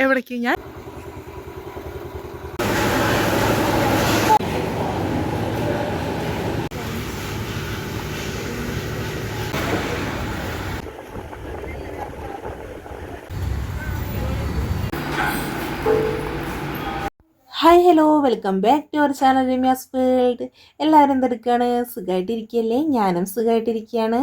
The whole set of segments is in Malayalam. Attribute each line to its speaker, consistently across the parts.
Speaker 1: എവിടേക്ക്? ഞാൻ
Speaker 2: hi hello welcome back to our channel Ramya's field എല്ലാവരും എന്തെടുക്കുകയാണ് സുഖമായിട്ടിരിക്കുകയല്ലേ ഞാനും സുഖമായിട്ടിരിക്കുകയാണ്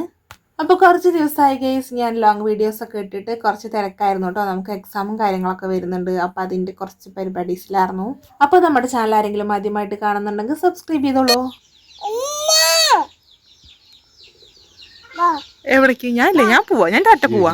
Speaker 2: അപ്പോൾ കുറച്ച് ദിവസമായി ഗെയ്സ് ഞാൻ ലോങ് വീഡിയോസ് ഒക്കെ ഇട്ടിട്ട് കുറച്ച് തിരക്കായിരുന്നു കേട്ടോ നമുക്ക് എക്സാമും കാര്യങ്ങളൊക്കെ വരുന്നുണ്ട്. അപ്പോൾ അതിന്റെ കുറച്ച് പരിപാടീസിലായിരുന്നു. അപ്പോൾ നമ്മുടെ ചാനൽ ആരെങ്കിലും ആദ്യമായിട്ട് കാണുന്നുണ്ടെങ്കിൽ സബ്സ്ക്രൈബ് ചെയ്തോളൂ.
Speaker 1: എവിടേക്ക്? ഞാൻ ഇല്ല ഞാൻ പോവാ. ഞാൻ ടാറ്റ പോവാ.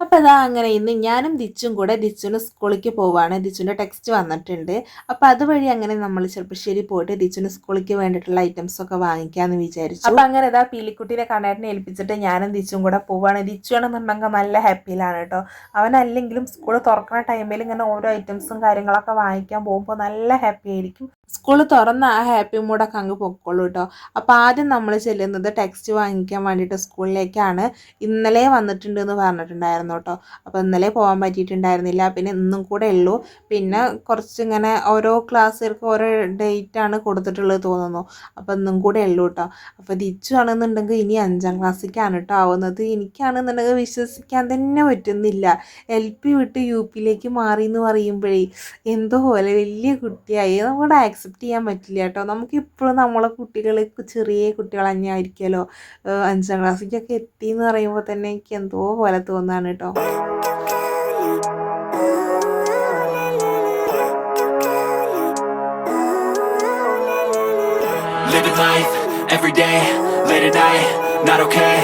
Speaker 2: അപ്പോൾ അതാ അങ്ങനെ ഇന്ന് ഞാനും ദിച്ചും കൂടെ ദിച്ചുവിന് സ്കൂളിലേക്ക് പോവാണ്. ദിച്ചുവിന്റെ ടെക്സ്റ്റ് വന്നിട്ടുണ്ട്. അപ്പോൾ അതുവഴി അങ്ങനെ നമ്മൾ ചെറുപ്പശ്ശേരി പോയിട്ട് ദിച്ചുവിന് സ്കൂളിലേക്ക് വേണ്ടിയിട്ടുള്ള ഐറ്റംസ് ഒക്കെ വാങ്ങിക്കാമെന്ന് വിചാരിച്ചു. അപ്പോൾ അങ്ങനെ ഇതാ പീലിക്കുട്ടീനെ കണ്ണേട്ടിനെ ഏൽപ്പിച്ചിട്ട് ഞാനും ദിച്ചും കൂടെ പോവാണ്. ദിച്ചു ആണെന്നുണ്ടെങ്കിൽ നല്ല ഹാപ്പിയിലാണ് കേട്ടോ. അവനല്ലെങ്കിലും സ്കൂൾ തുറക്കുന്ന ടൈമിൽ ഇങ്ങനെ ഓരോ ഐറ്റംസും കാര്യങ്ങളൊക്കെ വാങ്ങിക്കാൻ പോകുമ്പോൾ നല്ല ഹാപ്പി ആയിരിക്കും. സ്കൂൾ തുറന്ന ആ ഹാപ്പി മൂഡൊക്കെ അങ്ങ് പൊക്കോളൂ കേട്ടോ. അപ്പോൾ ആദ്യം നമ്മൾ ചെല്ലുന്നത് ടെക്സ്റ്റ് വാങ്ങിക്കാൻ വേണ്ടിയിട്ട് സ്കൂളിലേക്കാണ്. ഇന്നലെ വന്നിട്ടുണ്ട് എന്ന് പറഞ്ഞിട്ടുണ്ടായിരുന്നു കേട്ടോ. അപ്പോൾ ഇന്നലെ പോകാൻ പറ്റിയിട്ടുണ്ടായിരുന്നില്ല. പിന്നെ ഇന്നും കൂടെ ഉള്ളൂ. പിന്നെ കുറച്ച് ഇങ്ങനെ ഓരോ ക്ലാസ്സുകൾക്ക് ഓരോ ഡേറ്റ് ആണ് കൊടുത്തിട്ടുള്ളത് തോന്നുന്നു. അപ്പോൾ ഇന്നും കൂടെ ഉള്ളൂ കേട്ടോ. അപ്പോൾ തിരിച്ചു ആണെന്നുണ്ടെങ്കിൽ ഇനി അഞ്ചാം ക്ലാസ്സിലേക്കാണ് കേട്ടോ ആവുന്നത്. എനിക്കാണെന്നുണ്ടെങ്കിൽ വിശ്വസിക്കാൻ തന്നെ പറ്റുന്നില്ല. എൽ പി വിട്ട് യു പിയിലേക്ക് മാറി എന്ന് പറയുമ്പോഴേ എന്തോ പോലെ വലിയ കുട്ടിയായി. നമുക്കവിടെ ആക്സെപ്റ്റ് ചെയ്യാൻ പറ്റില്ല കേട്ടോ നമുക്ക് ഇപ്പോഴും നമ്മളെ കുട്ടികൾ ചെറിയ കുട്ടികൾ തന്നെയായിരിക്കുമല്ലോ ഏഹ് അഞ്ചാം ക്ലാസ്സിലേക്കൊക്കെ എത്തി എന്ന് പറയുമ്പോൾ തന്നെ എനിക്ക് എന്തോ പോലെ തോന്നാണ് കേട്ടോ
Speaker 3: Living life, every day, late at night, not okay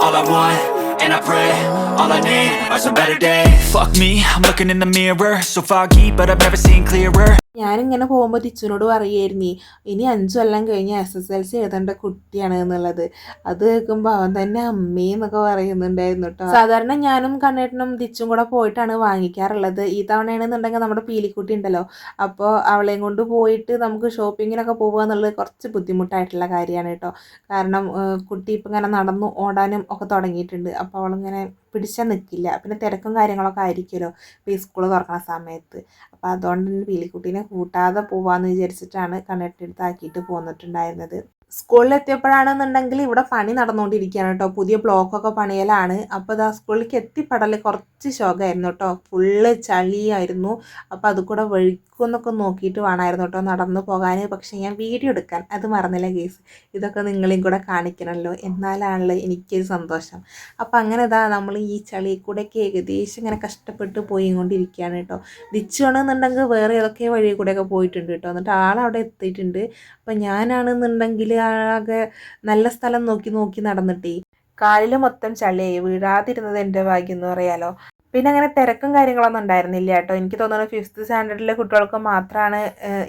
Speaker 3: All I want, and I pray, all I need are some better days Fuck me, I'm looking in the mirror So foggy, but I've never seen clearer
Speaker 2: ഞാനിങ്ങനെ പോകുമ്പോൾ തിച്ചുനോട് പറയുമായിരുന്നു ഇനി അഞ്ചു കൊല്ലം കഴിഞ്ഞ് എസ് എസ് എൽ സി എഴുതേണ്ട കുട്ടിയാണ് എന്നുള്ളത്. അത് കേൾക്കുമ്പോൾ അവൻ തന്നെ അമ്മേ എന്നൊക്കെ പറയുന്നുണ്ടായിരുന്നു കേട്ടോ. സാധാരണ ഞാനും കണ്ണേട്ടനും തിച്ചും കൂടെ പോയിട്ടാണ് വാങ്ങിക്കാറുള്ളത്. ഈ തവണയാണെന്നുണ്ടെങ്കിൽ നമ്മുടെ പീലിക്കുട്ടി ഉണ്ടല്ലോ. അപ്പോൾ അവളെയും കൊണ്ട് പോയിട്ട് നമുക്ക് ഷോപ്പിങ്ങിനൊക്കെ പോകുക എന്നുള്ളത് കുറച്ച് ബുദ്ധിമുട്ടായിട്ടുള്ള കാര്യമാണ് കേട്ടോ. കാരണം കുട്ടി ഇപ്പം ഇങ്ങനെ നടന്നു ഓടാനും ഒക്കെ തുടങ്ങിയിട്ടുണ്ട്. അപ്പോൾ അവളിങ്ങനെ പിടിച്ചാൽ നിൽക്കില്ല പിന്നെ തിരക്കും കാര്യങ്ങളൊക്കെ ആയിരിക്കുമല്ലോ ഇപ്പോൾ ഈ സ്കൂൾ തുറക്കുന്ന സമയത്ത്. അപ്പോൾ അതുകൊണ്ട് തന്നെ പീലിക്കുട്ടീനെ കൂട്ടാതെ പോവാമെന്ന് വിചാരിച്ചിട്ടാണ് കണ്ണെട്ടിയെടുത്ത് ആക്കിയിട്ട് പോന്നിട്ടുണ്ടായിരുന്നത്. സ്കൂളിൽ എത്തിയപ്പോഴാണെന്നുണ്ടെങ്കിൽ ഇവിടെ പണി നടന്നുകൊണ്ടിരിക്കുകയാണ് കേട്ടോ. പുതിയ ബ്ലോക്കൊക്കെ പണിയലാണ്. അപ്പോൾ ഇതാ സ്കൂളിലേക്ക് എത്തിപ്പെടൽ കുറച്ച് ശോകമായിരുന്നു കേട്ടോ. ഫുള്ള് ചളിയായിരുന്നു. അപ്പോൾ അത് കൂടെ വഴിക്കുമെന്നൊക്കെ നോക്കിയിട്ട് വേണമായിരുന്നു കേട്ടോ നടന്നു പോകാൻ. പക്ഷേ ഞാൻ വീഡിയോ എടുക്കാൻ. അത് മറന്നില്ല കേസ് ഇതൊക്കെ നിങ്ങളെയും കൂടെ കാണിക്കണമല്ലോ. എന്നാലാണല്ലോ എനിക്കൊരു സന്തോഷം. അപ്പം അങ്ങനെ ഇതാ നമ്മൾ ഈ ചളി കൂടെയൊക്കെ ഏകദേശം ഇങ്ങനെ കഷ്ടപ്പെട്ട് പോയി കൊണ്ടിരിക്കുകയാണ് കേട്ടോ ദിച്ചുവാണെന്നുണ്ടെങ്കിൽ വേറെ ഏതൊക്കെ വഴി കൂടെയൊക്കെ പോയിട്ടുണ്ട് കേട്ടോ. എന്നിട്ട് ആളവിടെ എത്തിയിട്ടുണ്ട്. അപ്പം ഞാനാണെന്നുണ്ടെങ്കിൽ ആകെ നല്ല സ്ഥലം നോക്കി നോക്കി നടന്നിട്ടേ. കാലിൽ മൊത്തം ചളിയായി. വീഴാതിരുന്നത് എന്റെ ഭാഗ്യം എന്ന് പറയാലോ. പിന്നെ അങ്ങനെ തിരക്കും കാര്യങ്ങളൊന്നും ഉണ്ടായിരുന്നില്ല കേട്ടോ. എനിക്ക് തോന്നുന്നു ഫിഫ്ത്ത് സ്റ്റാൻഡേർഡിലെ കുട്ടികൾക്ക് മാത്രമാണ്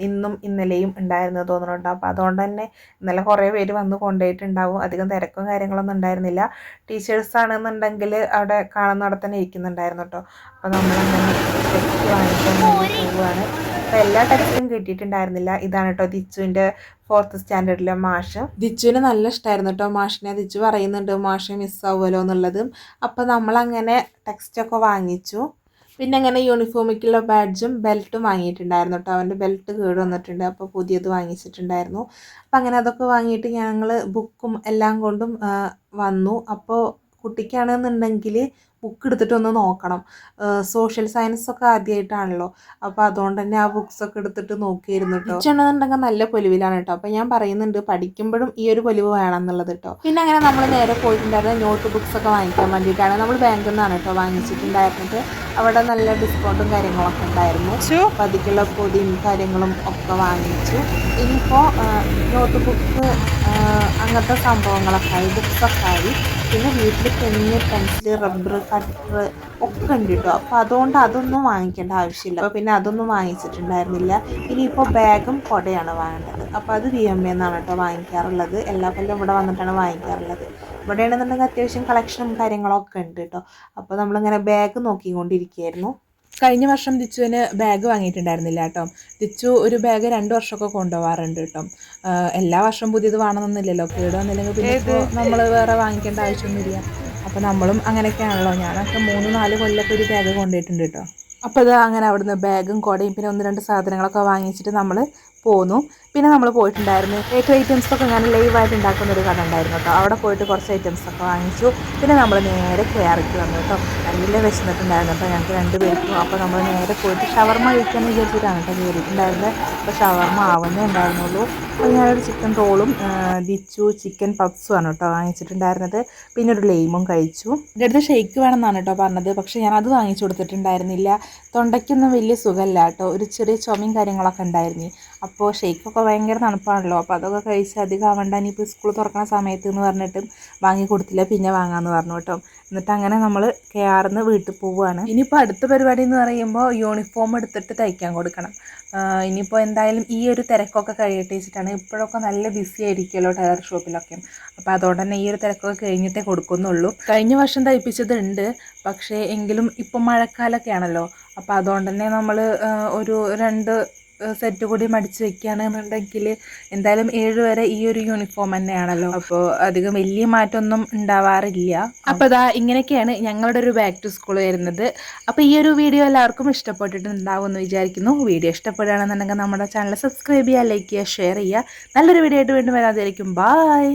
Speaker 2: ഇന്നും ഇന്നലെയും ഉണ്ടായിരുന്നത് തോന്നുന്നുണ്ട് അപ്പോൾ അതുകൊണ്ട് തന്നെ ഇന്നലെ കുറേ പേര് വന്ന് കൊണ്ടുപോയിട്ടുണ്ടാവും അധികം തിരക്കും കാര്യങ്ങളൊന്നും ഉണ്ടായിരുന്നില്ല. ടീച്ചേഴ്സ് ആണെന്നുണ്ടെങ്കിൽ അവിടെ കാണുന്നിടത്ത് തന്നെ ഇരിക്കുന്നുണ്ടായിരുന്നു കേട്ടോ. അപ്പോൾ നമ്മളങ്ങനെ ടെക്സ്റ്റ് വാങ്ങിക്കാൻ വേണ്ടി പോവുകയാണ് അപ്പം എല്ലാ ടെക്സ്റ്റും കിട്ടിയിട്ടുണ്ടായിരുന്നില്ല. ഇതാണ് കേട്ടോ ദിച്ചുവിന്റെ ഫോർത്ത് സ്റ്റാൻഡേർഡിലെ മാഷ്. ദിച്ചുവിന് നല്ല ഇഷ്ടമായിരുന്നു കേട്ടോ മാഷിനെ. ദിച്ചു പറയുന്നുണ്ട് മാഷ് മിസ്സാവുമല്ലോ എന്നുള്ളതും. അപ്പം നമ്മളങ്ങനെ ടെക്സ്റ്റൊക്കെ വാങ്ങിച്ചു. പിന്നെ അങ്ങനെ യൂണിഫോമിക്കുള്ള ബാഡ്ജും ബെൽറ്റും വാങ്ങിയിട്ടുണ്ടായിരുന്നു കേട്ടോ. അവന്റെ ബെൽറ്റ് കേട് വന്നിട്ടുണ്ട്. അപ്പോൾ പുതിയത് വാങ്ങിച്ചിട്ടുണ്ടായിരുന്നു. അപ്പം അങ്ങനെ അതൊക്കെ വാങ്ങിയിട്ട് ഞങ്ങൾ ബുക്കും എല്ലാം കൊണ്ടും വന്നു. അപ്പോൾ കുട്ടിക്കാണെന്നുണ്ടെങ്കിൽ ബുക്ക് എടുത്തിട്ട് ഒന്ന് നോക്കണം. സോഷ്യൽ സയൻസ് ഒക്കെ ആദ്യമായിട്ടാണല്ലോ അപ്പോൾ അതുകൊണ്ട് തന്നെ ആ ബുക്സ് ഒക്കെ എടുത്തിട്ട് നോക്കിയിരുന്നു കേട്ടോ ഉണ്ടെന്നുണ്ടെങ്കിൽ നല്ല പൊലിവിലാണ് കേട്ടോ അപ്പോൾ ഞാൻ പറയുന്നുണ്ട് പഠിക്കുമ്പോഴും ഈ ഒരു പൊലിവ് വേണം എന്നുള്ളത് കേട്ടോ പിന്നെ അങ്ങനെ നമ്മൾ നേരെ പോയിട്ടുണ്ടായിരുന്ന നോട്ട് ബുക്സ് ഒക്കെ വാങ്ങിക്കാൻ വേണ്ടിയിട്ടാണ്. നമ്മൾ ബാങ്കിൽ നിന്നാണ് കേട്ടോ വാങ്ങിച്ചിട്ടുണ്ടായിരുന്നത്. അവിടെ നല്ല ഡിസ്കൗണ്ടും കാര്യങ്ങളൊക്കെ ഉണ്ടായിരുന്നു. അപ്പോൾ അതിക്കുള്ള പൊതിയും കാര്യങ്ങളും ഒക്കെ വാങ്ങിച്ചു. ഇനിയിപ്പോൾ നോട്ട് ബുക്ക് അങ്ങനത്തെ സംഭവങ്ങളൊക്കെ ആയി ബുക്സൊക്കെ ആയി. പിന്നെ വീട്ടിൽ പെന്ന് പെൻസിൽ റബ്ബർ കട്ടർ ഒക്കെ ഉണ്ട് കേട്ടോ അപ്പോൾ അതുകൊണ്ട് അതൊന്നും വാങ്ങിക്കേണ്ട ആവശ്യമില്ല. അപ്പോൾ പിന്നെ അതൊന്നും വാങ്ങിച്ചിട്ടുണ്ടായിരുന്നില്ല. ഇനിയിപ്പോൾ ബാഗും കുടയാണ് വാങ്ങേണ്ടത്. അപ്പോൾ അത് വി എം എന്നാണ് കേട്ടോ വാങ്ങിക്കാറുള്ളത്. എല്ലാ കൊല്ലം ഇവിടെ വന്നിട്ടാണ് വാങ്ങിക്കാറുള്ളത്. ഇവിടെയാണെന്നുണ്ടെങ്കിൽ അത്യാവശ്യം കളക്ഷനും കാര്യങ്ങളൊക്കെ ഉണ്ട് കേട്ടോ. അപ്പോൾ നമ്മളിങ്ങനെ ബാഗ് നോക്കിക്കൊണ്ടിരിക്കുകയായിരുന്നു. കഴിഞ്ഞ വർഷം ദിച്ചുവിന് ബാഗ് വാങ്ങിയിട്ടുണ്ടായിരുന്നില്ല കേട്ടോ. ദിച്ചു ഒരു ബാഗ് രണ്ട് വർഷമൊക്കെ കൊണ്ടുപോകാറുണ്ട് കേട്ടോ. എല്ലാ വർഷവും പുതിയത് വേണമെന്നൊന്നുമില്ലല്ലോ കേട് വന്നില്ലെങ്കിൽ പിന്നെ നമ്മൾ വേറെ വാങ്ങിക്കേണ്ട ആവശ്യമൊന്നുമില്ല. അപ്പോൾ നമ്മളും അങ്ങനെയൊക്കെയാണല്ലോ. ഞാനൊക്കെ മൂന്ന് നാല് കൊല്ലൊക്കെ ഒരു ബാഗ് കൊണ്ടുപോയിട്ടുണ്ട് കേട്ടോ.
Speaker 4: അപ്പോൾ ഇത് അങ്ങനെ അവിടുന്ന് ബാഗും കുടയും പിന്നെ ഒന്ന് രണ്ട് സാധനങ്ങളൊക്കെ വാങ്ങിച്ചിട്ട് നമ്മൾ പോന്നു. പിന്നെ നമ്മൾ പോയിട്ടുണ്ടായിരുന്നു. ബേക്കറി ഐറ്റംസ് ഒക്കെ ഞാൻ ലൈവായിട്ട് ഉണ്ടാക്കുന്ന ഒരു കട ഉണ്ടായിരുന്നു കേട്ടോ. അവിടെ പോയിട്ട് കുറച്ച് ഐറ്റംസ് ഒക്കെ വാങ്ങിച്ചു. പിന്നെ നമ്മൾ നേരെ കയറിക്ക് വന്നു കേട്ടോ. നല്ല വിശന്നിട്ടുണ്ടായിരുന്നു അപ്പോൾ ഞങ്ങൾക്ക് രണ്ട് പേർക്കും അപ്പോൾ നമ്മൾ നേരെ പോയിട്ട് ഷവർമ കഴിക്കാമെന്ന് വിചാരിച്ചിട്ടാണ് കേട്ടോ കയറിയിട്ടുണ്ടായിരുന്നത് അപ്പോൾ ഷവർമ ആവുന്നേ ഉണ്ടായിരുന്നുള്ളൂ. അപ്പോൾ ഞാനൊരു ചിക്കൻ റോളും ദിച്ചു ചിക്കൻ പപ്സും ആണ് കേട്ടോ വാങ്ങിച്ചിട്ടുണ്ടായിരുന്നത്. പിന്നെ ഒരു ലെയിമും കഴിച്ചു. എന്റെ അടുത്ത് ഷെയ്ക്ക് വേണമെന്നാണ് കേട്ടോ പറഞ്ഞത്. പക്ഷേ ഞാൻ അത് വാങ്ങിച്ചു കൊടുത്തിട്ടുണ്ടായിരുന്നില്ല. തൊണ്ടയ്ക്കൊന്നും വലിയ സുഖമല്ല കേട്ടോ. ഒരു ചെറിയ ചുമയും കാര്യങ്ങളൊക്കെ ഉണ്ടായിരുന്നു. അപ്പോൾ ഷെയ്ക്കൊക്കെ ഭയങ്കര തണുപ്പാണല്ലോ. അപ്പോൾ അതൊക്കെ കഴിച്ച് അധികം ആവണ്ട ഇനിയിപ്പോൾ സ്കൂൾ തുറക്കുന്ന സമയത്ത് എന്ന് പറഞ്ഞിട്ടും വാങ്ങി കൊടുത്തില്ല പിന്നെ വാങ്ങാമെന്ന് പറഞ്ഞു കേട്ടോ. എന്നിട്ട് അങ്ങനെ നമ്മൾ കെയാറിന്ന് വീട്ടിൽ പോവുകയാണ് ഇനിയിപ്പോൾ അടുത്ത പരിപാടി എന്ന് പറയുമ്പോൾ യൂണിഫോം എടുത്തിട്ട് തയ്ക്കാൻ കൊടുക്കണം. ഇനിയിപ്പോൾ എന്തായാലും ഈ ഒരു തിരക്കൊക്കെ കഴിയട്ടെ വെച്ചിട്ടാണ് ഇപ്പോഴൊക്കെ നല്ല ബിസി ആയിരിക്കുമല്ലോ ടയർ ഷോപ്പിലൊക്കെ അപ്പോൾ അതുകൊണ്ട് തന്നെ ഈ ഒരു തിരക്കൊക്കെ കഴിഞ്ഞിട്ടേ കൊടുക്കുന്നുള്ളൂ. കഴിഞ്ഞ വർഷം തയ്പ്പിച്ചതുണ്ട് പക്ഷേ എങ്കിലും ഇപ്പം മഴക്കാലമൊക്കെ ആണല്ലോ അപ്പോൾ അതുകൊണ്ട് തന്നെ നമ്മൾ ഒരു രണ്ട് സെറ്റ് കൂടി മടിച്ച് വെക്കുകയാണെന്നുണ്ടെങ്കിൽ എന്തായാലും ഏഴ് വരെ ഈ ഒരു യൂണിഫോം തന്നെയാണല്ലോ. അപ്പോൾ അധികം വലിയ മാറ്റമൊന്നും ഉണ്ടാവാറില്ല. അപ്പോൾ ഇതാ ഇങ്ങനെയൊക്കെയാണ് ഞങ്ങളുടെ ഒരു ബാക്ക് ടു സ്കൂൾ വരുന്നത്. അപ്പോൾ ഈ ഒരു വീഡിയോ എല്ലാവർക്കും ഇഷ്ടപ്പെട്ടിട്ടുണ്ടാവും എന്ന് വിചാരിക്കുന്നു. വീഡിയോ ഇഷ്ടപ്പെടുകയാണെന്നുണ്ടെങ്കിൽ നമ്മുടെ ചാനൽ സബ്സ്ക്രൈബ് ചെയ്യുക ലൈക്ക് ചെയ്യുക ഷെയർ ചെയ്യുക. നല്ലൊരു വീഡിയോ ആയിട്ട് വീണ്ടും വരാതിരിക്കും. ബായ്